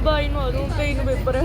ਬਾਈ ਨੂੰ ਆ ਦੂੰ ਕਈ ਨੂੰ ਪੇਪਰ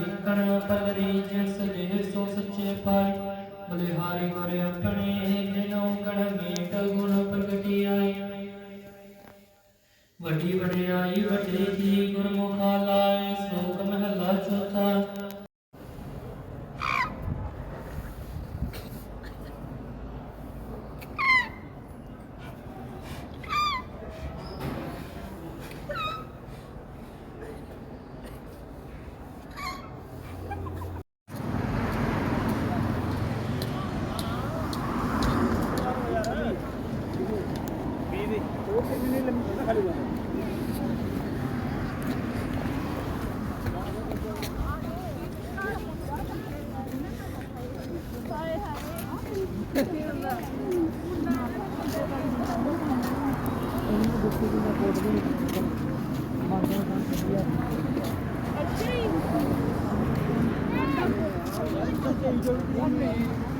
ਵਿਕਣ ਪਲਰੀ ਜਿਸ ਜਿਹ ਸੋ ਸੱਚੇ ਪਾਏ। ਬਲਿਹਾਰੀ ਗੁਰ ਆਪਣੇ ਜਿਨੋ ਗਣ ਮੀਟ ਗੁਣ ਪ੍ਰਗਟੀ ਆਈ ਵੱਡੀ ਵਡਿਆਈ ਵੱਡੇ ਕੀ ਗੁਰਮੁਖਾ ਲਾਏ। i don't Yeah.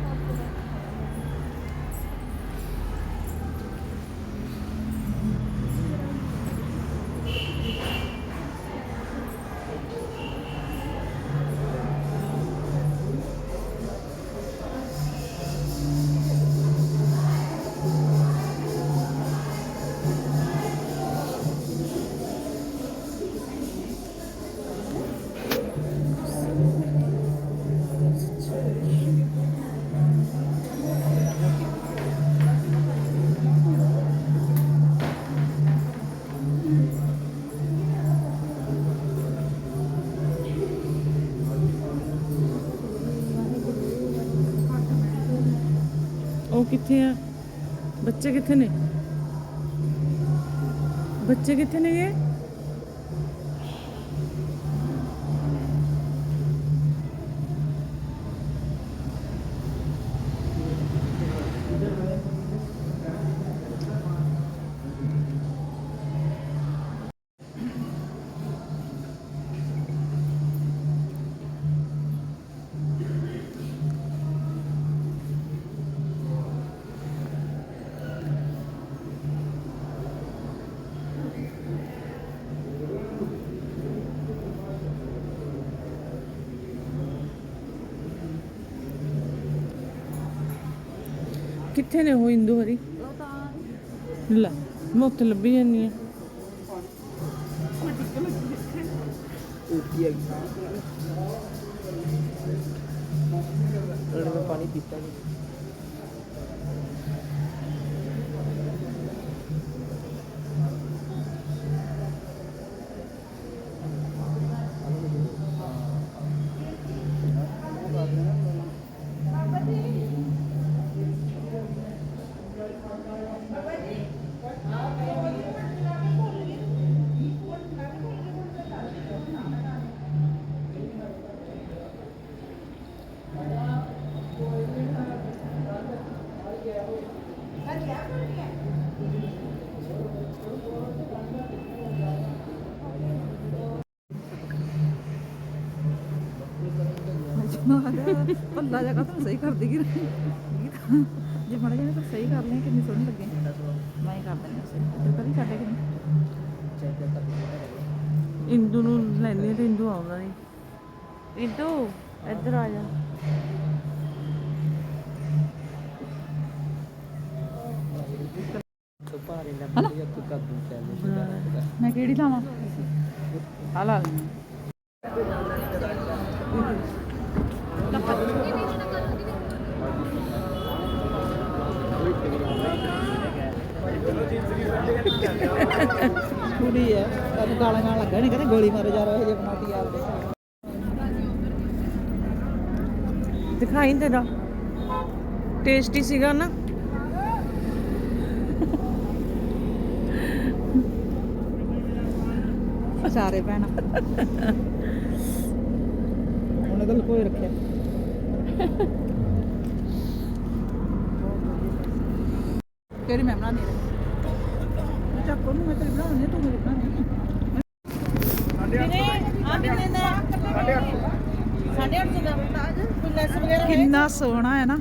ਕਿੱਥੇ ਆ? ਬੱਚੇ ਕਿੱਥੇ ਨੇ? ਬੱਚੇ ਕਿੱਥੇ ਨੇ ਇਹ? ਕਿੱਥੇ ਨੇ ਉਹ ਹਿੰਦੂ ਹਰੀ? ਲੈ ਮੈਂ ਉੱਥੇ ਲੱਭੀ ਜਾਂਦੀ ਆ। ਪਾਣੀ ਪੀਤਾ ਨਹੀਂ ਪੱਲਾ ਜਗਾ ਤਾਂ ਸਹੀ ਕਰਦੀ ਕਿ ਜੇ ਮਾੜਾ ਜਿਹਾ ਤਾਂ ਸਹੀ ਕਰ ਲਿਆ ਕਿੰਨੀ ਸੋਹਣੀ ਲੱਗੇ। ਮੈਂ ਹੀ ਕਰ ਦਿੰਦੀ ਸਹੀ। ਤੇ ਕਦੀ ਸਾਡੇ ਕਿ ਨਹੀਂ? ਹਿੰਦੂ ਨੂੰ ਆ ਤੇ ਹਿੰਦੂ ਆਉਂਦਾ ਨਹੀਂ। ਹਿੰਦੂ ਇੱਧਰ ਆ ਜਾ। ਕਰ ਮੈਂ ਕਿਹੜੀ ਲਾਵਾਂ? ਆ ਲਾ ਲਈ ਕੁੜੀ ਹੈ ਤੈਨੂੰ ਗਾਲਾਂ ਗਾਲਾਂ ਲੱਗਾ ਕਹਿੰਦੇ ਗੋਲੀ ਮਾਰੇ ਜਾ ਰਹੇ ਜੇ ਬਣਾਤੀ ਆਪਦੇ। ਦਿਖਾਈ ਤੇਰਾ ਟੇਸਟੀ ਸੀਗਾ ਨਾ। ਸਾਰੇ ਭੈਣ। ਉਹਨੇ ਤਾਂ ਕੋਈ ਰੱਖਿਆ ਕਿਹੜੀ ਮੈਂ ਬਣਾਉਂਦੀ ਰਹੀ ਚੱਕੋ ਨੂੰ ਮੈਂ ਤੇਰੀ ਬਣਾਉਣੀ ਤੂੰ ਮੇਰੀ ਬਣਾਉਣੀ ਕਿੰਨਾ ਸੋਹਣਾ ਹੈ ਨਾ।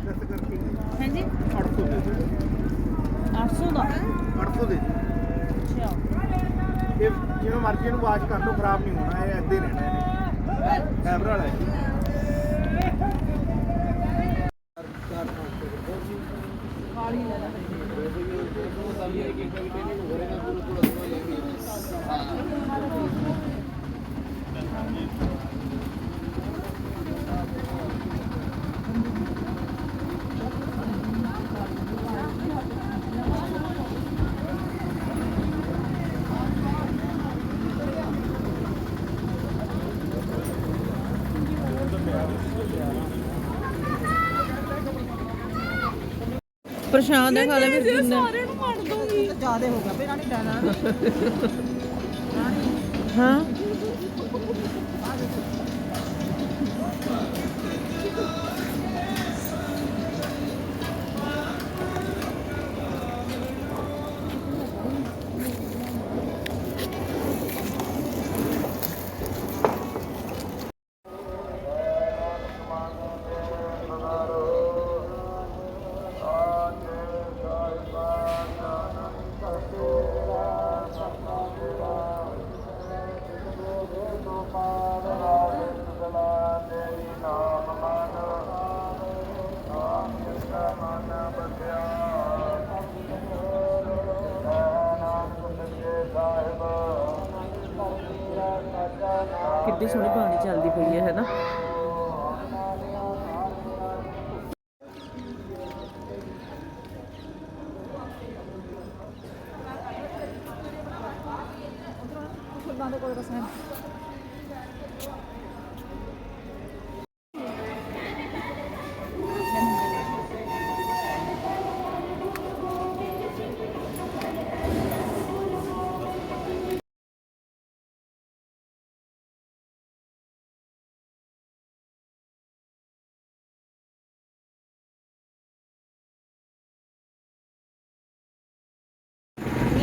ਹਾਂਜੀ। 800 ਦੇ 800 ਦਾ? 800 ਦੇ ਅੱਛਾ। ਇਹ ਜਿਵੇਂ ਮਰਜ਼ੀ ਇਹਨੂੰ ਵਾਸ਼ ਕਰ ਲਓ ਖਰਾਬ ਨਹੀਂ ਹੋਣਾ ਇਹ ਏਦਾਂ ਹੀ ਰਹਿਣਾ ਇਹਨੇ। ਕੈਮਰਾ ਵਾਲਾ ਹੈ। ਪ੍ਰਸ਼ਾਦ ਦਾ ਖਾ ਲੈ ਫਿਰ ਜਿੰਨਾ ਜਿਆਦੇ ਹੋ ਗਿਆ ਫੇਰ ਨਹੀਂ ਲੈਣਾ ਹਾਂ? ਕਿੱਡੀ ਸੋਹਣੀ ਬਾਣੀ ਚੱਲਦੀ ਪਈ ਹੈ ਹੈਨਾ ਫੁੱਲਾਂ ਕੋਲ ਬਸ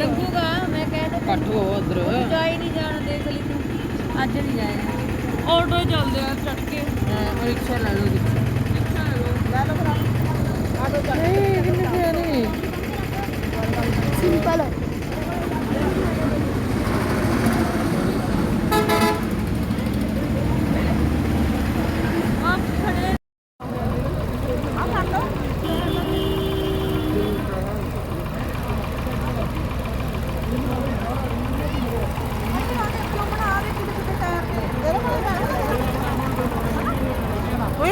ਲੱਗੂਗਾ ਮੈਂ ਕਹਿ ਤਾ ਕੱਟ ਹੋ ਉਧਰ। ਜਾਈ ਨਹੀਂ ਜਾਣਾ ਦੇਖ ਲਈ ਤੂੰ। ਅੱਜ ਨਹੀਂ ਜਾਣਾ ਆਟੋ ਚੱਲਦੇ ਆ ਚੱਕ ਕੇ। ਰਿਕਸ਼ਾ ਲੈ ਲਓ ਲੈ ਲਓ ਭਰਾ ਆਟੋ ਚੱਲ ਇਹ ਕਿੰਨੇ ਪਿਆਰੇ ਸਿੰਪਲ ਆਪ ਖੜੇ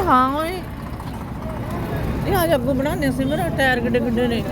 ਹਾਂ ਓਏ। ਇਹ ਆ ਜੱਗੂ ਬਣਾਉਂਦੇ ਸੀ ਮੇਰਾ ਟਾਇਰ ਕਿੱਡੇ ਕਿੱਡੇ ਨੇ।